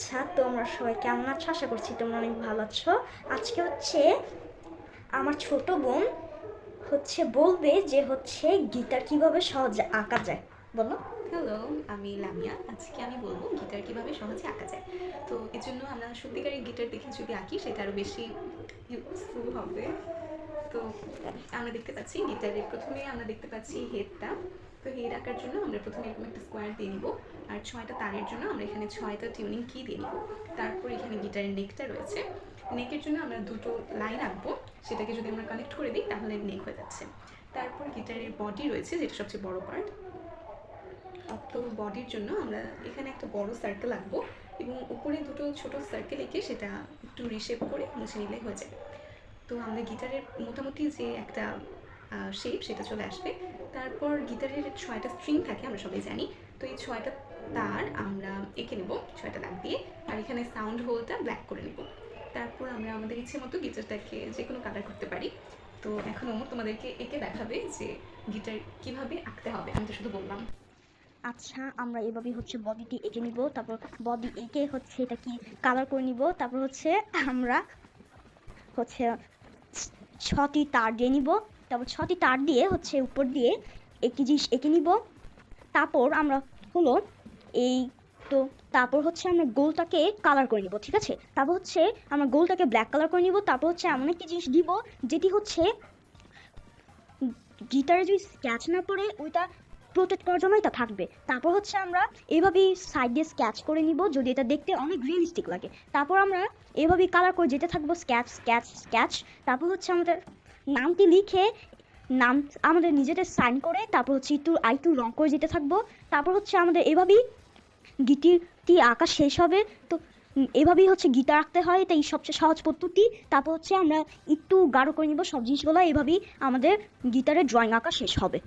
আচ্ছা তোমরা সবাই কেমন আছো? আশা করছি তোমরা অনেক ভালো আছো। আজকে হচ্ছে আমার ছোট বোন হচ্ছে বলবে যে হচ্ছে গিটার কীভাবে সহজে আঁকা যায়। বলো। হ্যালো আমি লামিয়া। আজকে আমি বলব গিটার কীভাবে সহজে আঁকা যায়। তো এর জন্য আমরা সত্যিকারের গিটার দেখে যদি আঁকি, সেটা আরও বেশি ইউজফুল হবে। তো আমরা দেখতে পাচ্ছি গিটারের প্রথমে আমরা দেখতে পাচ্ছি হেডটা তো হেড আঁকার জন্য আমরা প্রথমে এরকম একটা স্কোয়ার দিয়ে নিব। আর ছয়টা তারের জন্য আমরা এখানে ছয়টা টিউনিং কি দিয়ে নিব। তারপর এখানে গিটারের নেকটা রয়েছে। নেকের জন্য আমরা দুটো লাইন আঁকবো। সেটাকে যদি আমরা কানেক্ট করে দিই, তাহলে নেক হয়ে যাচ্ছে। তারপর গিটারের বডি রয়েছে, যেটা সবচেয়ে বড় পার্ট তো বডির জন্য আমরা এখানে একটা বড় সার্কেল আঁকবো এবং উপরে দুটো ছোট সার্কেল এঁকে সেটা একটু রিশেপ করে মুছে নিলে হয়ে যাবে তো আমরা গিটারের মোটামুটি যে একটা শেপ সেটা চলে আসবে। তারপর গিটারের ছয়টা স্ট্রিং থাকে, আমরা সবাই জানি। তো এই ছয়টা তার আমরা এঁকে নেব, ছয়টা দাগ দিয়ে। আর এখানে সাউন্ড হোলটা ব্ল্যাক করে নেব। তারপর আমরা আমাদের ইচ্ছে মতো গিটারটাকে যে কোনো কালার করতে পারি। তো এখন ওমর তোমাদেরকে এঁকে দেখাবে যে গিটার কীভাবে আঁকতে হবে, আমি তো শুধু বললাম। আচ্ছা আমরা এভাবেই হচ্ছে বডিটি এঁকে নিব। তারপর বডি এঁকে হচ্ছে এটা কি কালার করে নিব। তারপর হচ্ছে আমরা হচ্ছে ছটি তার দিয়ে নিব। তারপর ছটি তার দিয়ে হচ্ছে উপর দিয়ে একটি জিনিস এঁকে নিব। তারপর আমরা হলো এই তো তারপর হচ্ছে আমরা গোলটাকে কালার করে নিব, ঠিক আছে? তারপর হচ্ছে আমরা গোলটাকে ব্ল্যাক কালার করে নিব। তারপর হচ্ছে এমন একটি জিনিস দিব যেটি হচ্ছে গিটারে যদি স্ক্যাচ না পড়ে, ওইটা প্রোটেক্ট করার জন্য এটা থাকবে। তারপর হচ্ছে আমরা এভাবেই সাইড দিয়ে স্ক্যাচ করে নিব, যদি এটা দেখতে অনেক রিয়েলিস্টিক লাগে। তারপর আমরা এভাবেই কালার করে যেতে থাকব স্ক্যাচ স্ক্যাচ স্ক্যাচ তারপর হচ্ছে আমাদের নামটি লিখে নাম আমাদের নিজেদের সাইন করে তারপর হচ্ছে একটু একটু রং করে যেতে থাকব। তারপর হচ্ছে আমাদের এভাবেই গীতিটি আঁকা শেষ হবে। তো এভাবেই হচ্ছে গীতা রাখতে হয়। এটাই সবচেয়ে সহজ পদ্ধতি। তারপর হচ্ছে আমরা একটু গাঢ় করে নিব সব জিনিসগুলো। এভাবেই আমাদের গিটারের ড্রয়িং আঁকা শেষ হবে।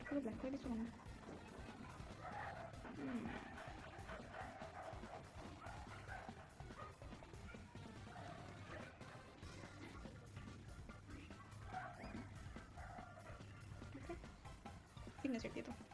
ফ্রেড করে ব্ল্যাক করে দিচ্ছ কেন সিগনেচার দিয়ে দাও